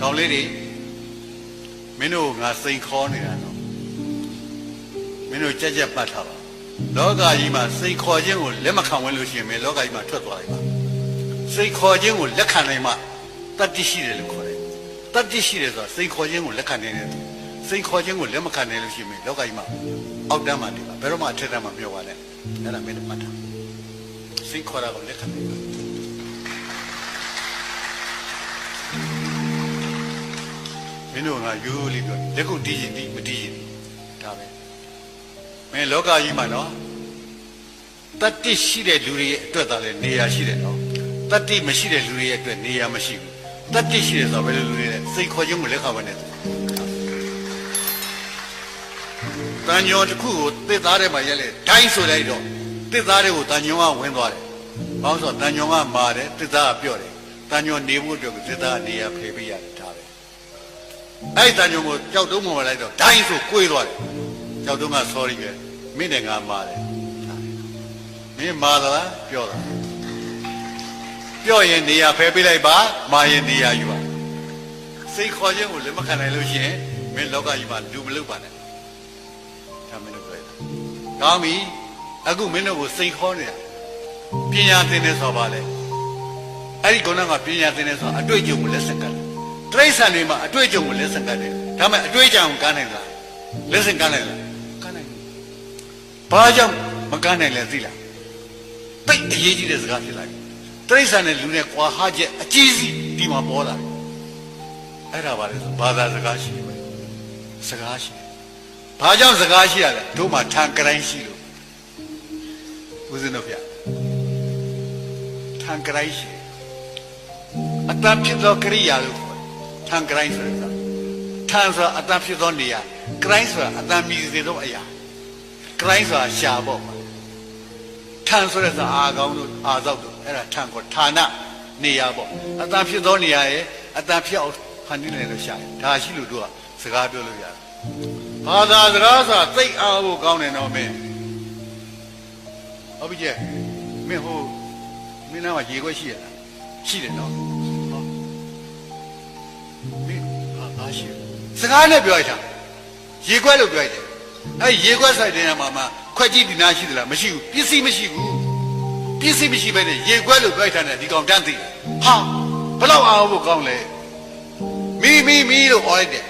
ကောင်းလေးတွေမင်းတို့ကငါစိန်ခေါ်နေတာနော်မင်းတို့ကြက်ကြက်ပတ်ထားပါလောကကြီးမှာစိန်ခေါ်ခြင်းကိုလက်မခံဝင်လို့ရှိရင်မင်းလောကကြီးမှာထွက်သွားလိုက်ပါစိန်ခေါ်ခြင်းကိုလက်ခံနိုင်မှတတ္တိရှိတယ်လို့ခေါ်တယ်တတ္တိရှိတယ်ဆိုတာစိန်ခေါ်ခြင်းကိုလက်ခံနိုင်တယ်စိန်ခေါ်ခြင်းကိုလက်မခံနိုင်လို့ရှိရင်မင်းလောကကြီးမှာအောက်တန်းမှာနေပါဘယ်တော့မှအထက်တန်းမှာပြောပါနဲ့အဲ့ဒါမင်းတို့မှတ်ထားစိန်ခေါ်တာကိုလက်ခံနိုင်ပါ မင်းတို့ကရိုးရိုးလေးပြောလက်ကုပ်တီးရင်တီးမတီးရင်ဒါပဲမင်းလောကကြီးမှာနော်တတ္တိရှိတဲ့လူတွေရဲ့အတွက်သာလဲနေရာရှိတယ်နော်တတ္တိမရှိတဲ့လူတွေရဲ့အတွက်နေရာမရှိဘူးတတ္တိရှိတယ်ဆိုတော့ဘယ်လိုလူတွေလဲစိတ်ခေါ်ခြင်းကိုလက်ခံပါနဲ့တန်ညောတစ်ခုကိုတစ်သားထဲမှာရက်လေဒိုင်းဆိုလိုက်တော့တစ်သားတွေကိုတန်ညောကဝင်သွားတယ်ဘာလို့ဆိုတော့တန်ညောကမာတယ်တစ်သားကပြော့တယ်တန်ညောနေဖို့အတွက်ကိုတစ်သားကနေရာဖယ်ပေးရတယ်ဒါပဲ အဲ့တန်ညုံကိုကြောက်တုံးမဝင်လိုက်တော့ဒိုင်းဆိုကိုွေးသွားတယ်ကြောက်တုံးက sorry ပဲမင်းနဲ့ငါမာတယ်မင်းမာသလားပြောတာပြောရင်နေရာဖယ်ပေးလိုက်ပါမာရင်နေရာယူပါစိတ်ခေါ်ခြင်းကိုလက်မခံနိုင်လို့ရှိရင်မင်းလောကကြီးမှာလူမလုပ်ပါနဲ့ဒါမင်းတို့ပြောတာကောင်းပြီအခုမင်းတို့ကိုစိတ်ခေါ်နေတာပညာသင်နေဆိုပါလေအဲ့ဒီကုန်းကပညာသင်နေဆိုအတွေ့အကြုံကိုလက်ဆက်ကတ် တယ်တိရစ္ဆာန်တွေမှာအတွေ့အကြုံကိုလက်ဆင့်ကတ်တယ်။ဒါပေမဲ့အတွေ့အကြုံကိုကမ်းနိုင်လား။လက်ဆင့်ကမ်းနိုင်လား။ကမ်းနိုင်ဘူး။ဘာကြောင့်မကမ်းနိုင်လဲသိလား။တိတ်အရေးကြီးတဲ့စကားဖြစ်လာပြီ။တိရစ္ဆာန်နဲ့လူနဲ့ကွာဟချက်အကြီးစီဒီမှာပေါ်လာတယ်။အဲ့ဒါပါလေဆိုဘာသာစကားရှိတယ်ပဲ။စကားရှိတယ်။ဘာကြောင့်စကားရှိရလဲ။တို့မှာထံကတိုင်းရှိလို့ဦးဇင်းတို့ဗျ။ထံကတိုင်းရှိတယ်။အတန်ဖြစ်သောကရိယာလို့ ခေါ်တယ်။ထံကတိုင်းဆိုတာထံဆိုတာအတန်ဖြစ်သောနေရာကတိုင်းဆိုတာအတန်မြည်စေသောအရာကတိုင်းဆိုတာရှာပေါ့မှာထံဆိုတဲ့စာအာကောင်းတို့အာဇောက်တို့အဲ့ဒါထံကိုဌာနနေရာပေါ့အတန်ဖြစ်သောနေရာရဲ့အတန်ဖြစ်အောင်ဖန်တီးနိုင်လို့ရှာတယ်ဒါရှိလို့တို့ကစကားပြောလို့ရတယ်ဘာသာစကားဆိုတာသိအားဖို့ကောင်းတယ်တော့မင်းဟုတ်ပြီကျမင်းဟိုမင်းနားမှာရေခွက်ရှိရလားရှိတယ်နော် မင်းဟာငါရှိတယ်စကားနဲ့ပြောရတာရေခွက်လို့ပြောရတယ်အဲရေခွက်ဆိုင်တဲ့နေရာမှာမှခွက်ကြီးဒီနာရှိသလားမရှိဘူးပစ္စည်းမရှိဘူးပစ္စည်းမရှိဘဲနဲ့ရေခွက်လို့ပြောရတဲ့ဒီကောင်တန်းသိတယ်ဟာဘယ်လောက်အောင်ဖို့ကောင်းလဲမီမီမီလို့အော်လိုက်တယ်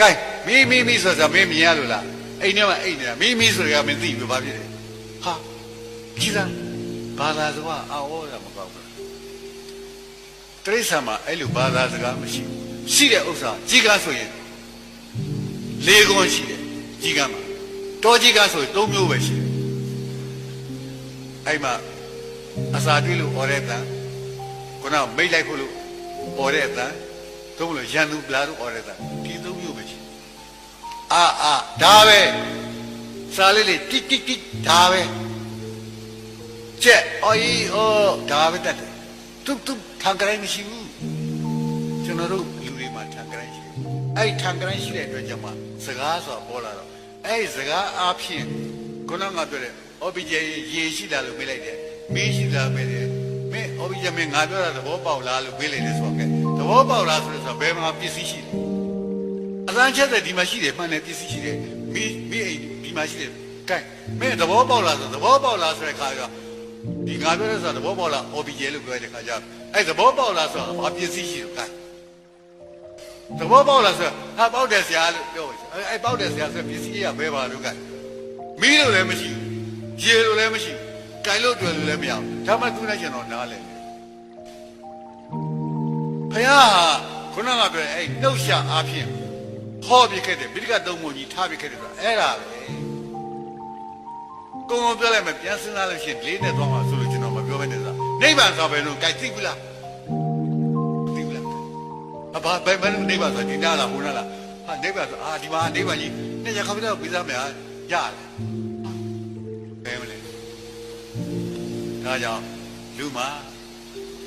ကဲမီမီမီဆိုတာမင်းမြင်ရလို့လားအိမ်ထဲမှာအိမ်နေတာမီမီဆိုရကမင်းသိပြီဘာဖြစ်လဲဟာကြီးလားဘာသာစကားအော်ရမကောင်းဘူးတရိစ္ဆာန်မှာအဲ့လိုဘာသာစကားမရှိဘူး ရှိတဲ့ဥစ္စာကြီးကားဆိုရင်လေးခွန်းရှိတယ်ကြီးကားမှာတောကြီးကားဆိုရင်၃မျိုးပဲရှိတယ်အဲ့မှာအစာတွေးလို့អော်တဲ့တန်ခုနကမိတ်လိုက်ဖို့လို့អော်တဲ့တန်သုံးလို့ရန်သူပလာလို့អော်တဲ့တန်ဒီ၃မျိုးပဲရှိတယ်အာအာဒါပဲစာလေးလေးတိတိတိဒါပဲကျက်အော်ဤအော်ဒါပဲတတ်တယ်သူသူထံကြိုင်းမရှိဘူး ကျွန်တော်တို့ အဲ့ဒီထံကရိုင်းရှိတဲ့အတွက်ကြောင့်မှစကားဆိုတာပေါ်လာတော့အဲ့ဒီစကားအားဖြင့်ခုနကပြောတဲ့ OBJ ရေရှိလားလို့မေးလိုက်တယ်။မင်းရှိလားမေးတယ်။မင်း OBJ မင်းငါပြောတာသဘောပေါက်လားလို့မေးလိုက်တယ်ဆိုတော့ကဲသဘောပေါက်လားဆိုတော့ဘယ်မှာပစ္စည်းရှိလဲ။အသံချက်တဲ့ဒီမှာရှိတယ်မှန်တယ်ပစ္စည်းရှိတယ်။မင်းမင်းအိမ်ဒီမှာရှိတယ်။ကဲမင်းသဘောပေါက်လားဆိုသဘောပေါက်လားဆိုတဲ့ခါကျတော့ဒီငါပြောတဲ့ဆိုတာသဘောပေါက်လား OBJ လို့ပြောတဲ့ခါကျအဲ့သဘောပေါက်လားဆိုတာဘာပစ္စည်းရှိလဲကဲ သဘောပေါက်လားဆိုတော့ဟာပေါက်တယ်ဆရာလို့ပြောတယ်အဲအဲပေါက်တယ်ဆရာဆိုပစ္စည်းကဘယ်ပါလို့ကမီးလို့လည်းမရှိဘူးရေလို့လည်းမရှိဘူးကြိုင်လို့တွေ့လို့လည်းမရဘူးဒါမှသူနဲ့ကျွန်တော်နားလဲဖခင်ဟာခုနကပြောတဲ့အဲနှုတ်ရှာအားဖြင့်ဟောပြခဲ့တယ်ဗိဒကသုံးပုံကြီးထားပြခဲ့တယ်ဆိုတာအဲ့ဒါပဲကိုယ်ကပြောလိုက်မှပြန်စဉ်းစားလို့ရှိရင်လေးနဲ့သွားမှာဆိုလို့ကျွန်တော်မပြောဘဲနဲ့ဆိုတာနိဗ္ဗာန်ဆိုပဲလို့ကြိုက်သိဘူးလားသိဘူးလားအ ဘာဘယ်ဘယ်နေပါဆိုဒီနားလားဟိုနားလားဟာနေပါဆိုအာဒီမှာနေပါကြီးနေရခမတော့ပြီးသားမယ်ဟာရတယ်ဘယ်မလဲဒါကြောင့်လူမှာ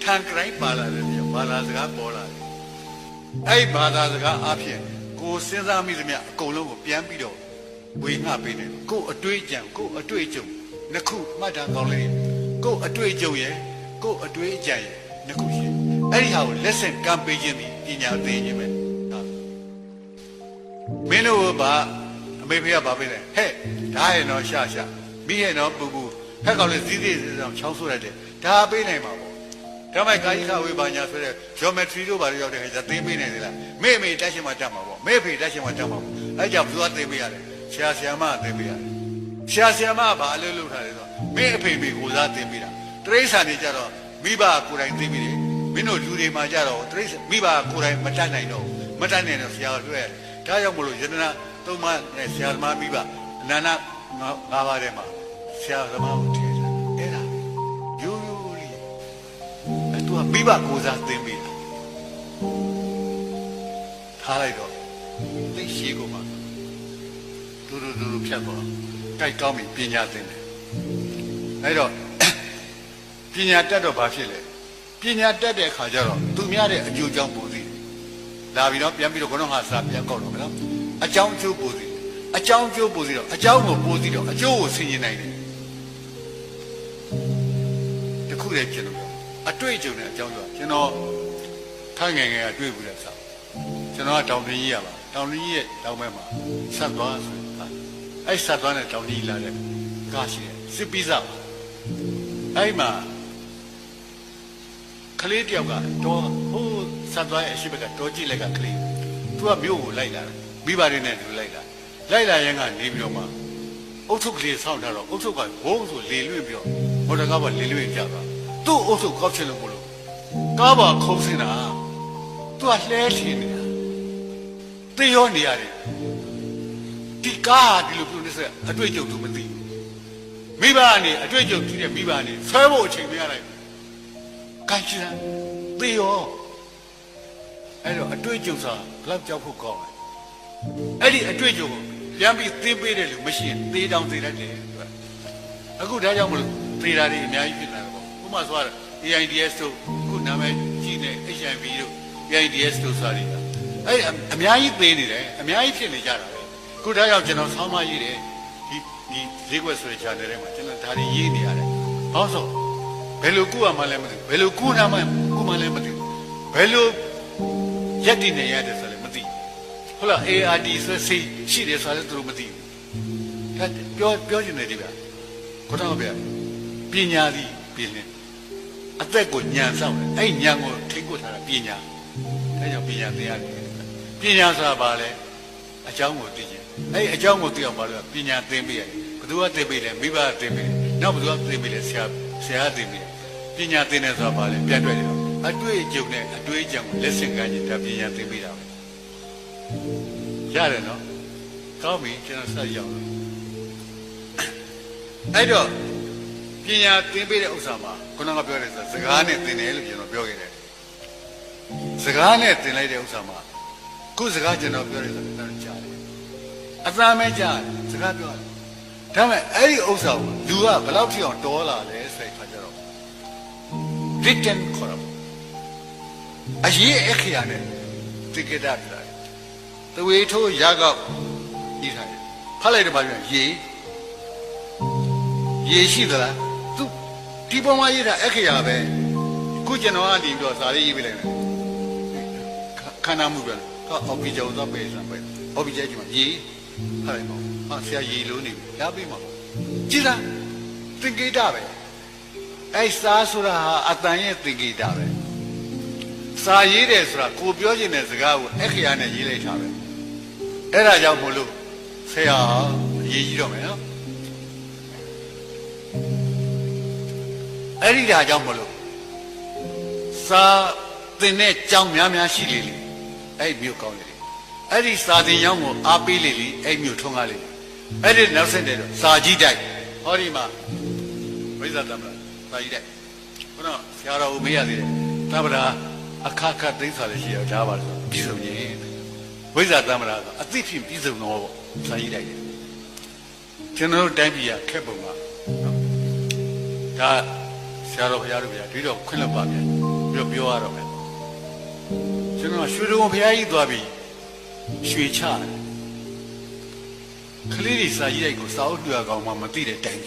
ထန်ကြိုင်းပါလာတယ်ပြောဘာသာစကားပေါ်လာတယ်အဲ့ဘာသာစကားအဖြစ်ကိုစဉ်းစားမိသမျှအကုန်လုံးကိုပြန်ပြီးတော့ဝေငှပေးတယ်ကိုအတွေ့အကြံကိုအတွေ့အကြုံနှစ်ခုမှတ်တာကောင်းလေကိုအတွေ့အကြုံရဲ့ကိုအတွေ့အကြံရဲ့နှစ်ခုရှိတယ်အဲ့ဒီဟာကိုလက်ဆင့်ကမ်းပေးခြင်းသည် ပညာသင်ခြင်းပဲဟာမင်းတို့ကအမေဖေကဘာပေးလဲဟဲ့ဒါရဲ့တော့ရှာရှာမိရဲ့တော့ပူပူဖက်ကောင်လေးစည်းစည်းဆောင်ချောင်းဆိုးလိုက်တယ်ဒါပေးနိုင်မှာပေါ့ဒါမှကာယကဝေဘာညာဆိုတဲ့ geometry တို့ဘာလို့ရောက်တဲ့ခါကျသင်ပေးနိုင်တယ်လားမေ့မေ့တက်ရှင်မှာတက်မှာပေါ့မေ့ဖေတက်ရှင်မှာတက်မှာပေါ့အဲကြောင့်ဘယ်သူကသင်ပေးရတယ်ဆရာဆရာမကသင်ပေးရတယ်ဆရာဆရာမကဘာအလုပ်လုပ်ထားလဲဆိုမင်းအဖေမေကိုစားသင်ပေးတာတရိษံနေကြတော့မိဘကိုယ်တိုင်သင်ပေးတယ် မင်းတို့လူတွေမှာကြတော့တရိษံမိဘကိုယ်တိုင်မတတ်နိုင်တော့မတတ်နိုင်တော့ဆရာကိုလွှဲရတယ်ဒါကြောင့်မလို့ယတနာသုံးပါးနဲ့ဆရာသမားမိဘအနန္တငါးပါးထဲမှာဆရာသမားကိုထည့်တယ်အဲ့ဒါရိုးရိုးလေးအဲ့သူကမိဘကိုစားသင်ပေးတာထားလိုက်တော့သိရှိကိုမှတူတူတူဖြတ်သွားကြိုက်ကောင်းပြီပညာသင်တယ်အဲ့တော့ပညာတက်တော့ဘာဖြစ်လဲ ပညာတက်တဲ့အခါကျတော့သူများတဲ့အကျိုးအကြောင်းပိုသိတယ်လာပြီးတော့ပြန်ပြီးတော့ခေါင်းဟာစာပြန်ကောက်တော့မယ်နော်အကြောင်းအကျိုးပိုသိတယ်အကြောင်းအကျိုးပိုသိတော့အကြောင်းကိုပိုသိတော့အကျိုးကိုဆင်ခြင်နိုင်တယ်တခုတည်းဖြစ်လို့အတွေ့အကြုံနဲ့အကြောင်းပြောကျွန်တော်ထိုင်ငယ်ငယ်ကတွေ့ဘူးတဲ့စာကျွန်တော်ကတောင်တင်းကြီးရပါတောင်တင်းကြီးရဲ့တောင်ဘက်မှာဆက်သွားဆိုဟာအဲ့ဆက်သွားတဲ့တောင်ကြီးလာတဲ့ကားရှိတယ်စစ်ပီးစားအဲ့မှာ ကလေးတယောက်ကတော့ဟိုးဆက်သွားရဲ့အရှိဘက်ကတော်ကြည့်လိုက်ကကလေးသူကမြို့ကိုလိုက်လာတယ်မိဘတွေနဲ့သူလိုက်လာလိုက်လာရင်ကနေပြီးတော့မှအုတ်ထုပ်ကလေးဆောင်းထားတော့အုတ်ထုပ်ကဘိုးဆိုလေလွင့်ပြီးတော့မော်တော်ကားပေါ်လေလွင့်ကြသွားသူ့အုတ်ထုပ်ကောက်ချင်လို့မလို့ကားပေါ်ခုံးစင်းတာသူကလှဲထင်းနေတာသေရောနေရတယ်ဒီကားဟာဒီလိုပြုနေစက်အတွေ့အကြုံသူမသိဘူးမိဘကနေအတွေ့အကြုံကြည့်တဲ့မိဘကနေဆွဲဖို့အချိန်မရနိုင်ဘူး ကိုင်းချင်သေရောအဲ့တော့အတွေ့အကြုံစာဘယ်လောက်ကြောက်ဖို့ကောင်းလဲအဲ့ဒီအတွေ့အကြုံကိုပြန်ပြီးသင်ပေးတယ်လို့မရှိရင်သေတောင်သေတတ်တယ်သူကအခုဒါကြောင့်မလို့သေတာတွေအများကြီးဖြစ်လာတယ်ပေါ့ဥပမာဆိုရ AIDS တို့အခုနာမည်ကြီးနေ HIV တို့ AIDS တို့ဆိုတာတွေအဲ့အများကြီးသေနေတယ်အများကြီးဖြစ်နေကြတာပဲခုဒါကြောင့်ကျွန်တော်ဆောင်းမရေးတယ်ဒီဒီဈေးကွက်ဆိုတဲ့ channel ထဲမှာကျွန်တော်ဒါတွေရေးနေရတယ်ဟောဆို ဘယ်လိုကုရမှလည်းမသိဘူးဘယ်လိုကုနာမှကုမှလည်းမသိဘူးဘယ်လိုရက်တည်နေရတယ်ဆိုလည်းမသိဘူးဟုတ်လား ARD ဆိုစီရှိတယ်ဆိုလည်းသူတို့မသိဘူးဒါပြောပြောချင်တယ်ဒီဗျာကိုတော့ဗျာပညာသည်ပြင်နေအသက်ကိုညံဆောင်တယ်အဲ့ညံကိုထိတ်ကိုထားတာပညာဒါကြောင့်ပညာသင်ရတယ်ပညာဆိုတာဘာလဲအကြောင်းကိုသိခြင်းအဲ့အကြောင်းကိုသိအောင်ဘာလို့ပညာသင်ပေးရတယ်ဘယ်သူကသင်ပေးလဲမိဘကသင်ပေးတယ်နောက်ဘယ်သူကသင်ပေးလဲဆရာဆရာကသင်ပေးတယ် ပညာသင်တယ်ဆိုတာဘာလဲပြန်တွေ့တယ်အတွေ့အကြုံနဲ့အတွေ့အကြံကိုလက်ဆင့်ကမ်းခြင်းဒါပညာသင်ပေးတာပဲရတယ်နော်ကောင်းပြီကျွန်တော်ဆက်ရအောင်အဲ့တော့ပညာသင်ပေးတဲ့ဥစ္စာမှာခုနကပြောတဲ့စကားနဲ့သင်တယ်လို့ကျွန်တော်ပြောခဲ့တယ်စကားနဲ့သင်လိုက်တဲ့ဥစ္စာမှာခုစကားကျွန်တော်ပြောတယ်ဆိုတော့ကြားတယ်အသံပဲကြားတယ်စကားပြောတယ်ဒါပေမဲ့အဲ့ဒီဥစ္စာကိုလူကဘယ်လောက်ထိအောင်တော်လာလဲဆိုတဲ့ခါကျတော့ written ခေါ်တာပေါ့အရေးအခရာနဲ့တိကတာပြတယ်တဝေထိုးရကောက်ကြီးထားတယ်ဖတ်လိုက်တော့မှပြန်ရေရေရှိသလားသူဒီပေါ်မှာရေးတာအခရာပဲခုကျွန်တော်ကနေပြီးတော့ဇာလေးရေးပြလိုက်တယ်ခန္ဓာမှုပဲဟာအော်ပီကြောင့်တော့ပဲစမ်းပဲအော်ပီကျကြီးမှာရေဖတ်လိုက်ပါဟာဆရာရေလုံးနေပြီရပြီမှာကြည်လားသင်္ကေတပဲ အဲ့စားဆိုတာဟာအတန်ရဲ့သင်္ကေတပဲစာရေးတယ်ဆိုတာကိုပြောချင်တဲ့စကားကိုအခရာနဲ့ရေးလိုက်တာပဲအဲ့ဒါကြောင့်မို့လို့ဆရာအရေးကြီးတော့မယ်နော်အဲ့ဒီဒါကြောင့်မလို့စာသင်တဲ့ကြောင်းများများရှိလေလေအဲ့မြို့ကောင်းလေလေအဲ့ဒီစာသင်ကျောင်းကိုအားပေးလေလေအဲ့မြို့ထုံးကားလေအဲ့ဒီနောက်ဆက်တဲ့တော့စာကြီးတိုက်ဟောဒီမှာဝိဇ္ဇာတမလား စာကြီးတိုက်ဘုရားဆရာတော်ကိုမေးရသေးတယ်တမလားအခါခတ်သိမ်းစာလည်းရှိရဒါပါလို့ပြည်စုံရင်ဝိဇ္ဇာတမလားအသိဖြင့်ပြည်စုံတော့ပေါ့စာကြီးတိုက်တယ်ကျွန်တော်တို့တိုင်းပြည်ကခက်ပုံကဒါဆရာတော်ဘုရားတို့ဘုရားဒီတော့ခွင့်လွှတ်ပါပြန်ပြီးတော့ပြောရတော့မယ်ကျွန်တော်ရွှေတုံဘုရားကြီးသွားပြီးရွှေချတယ်ကလေးတွေစာရေးလိုက်ကိုစာအုပ်တွေ့အောင်မှမသိတဲ့တိုင်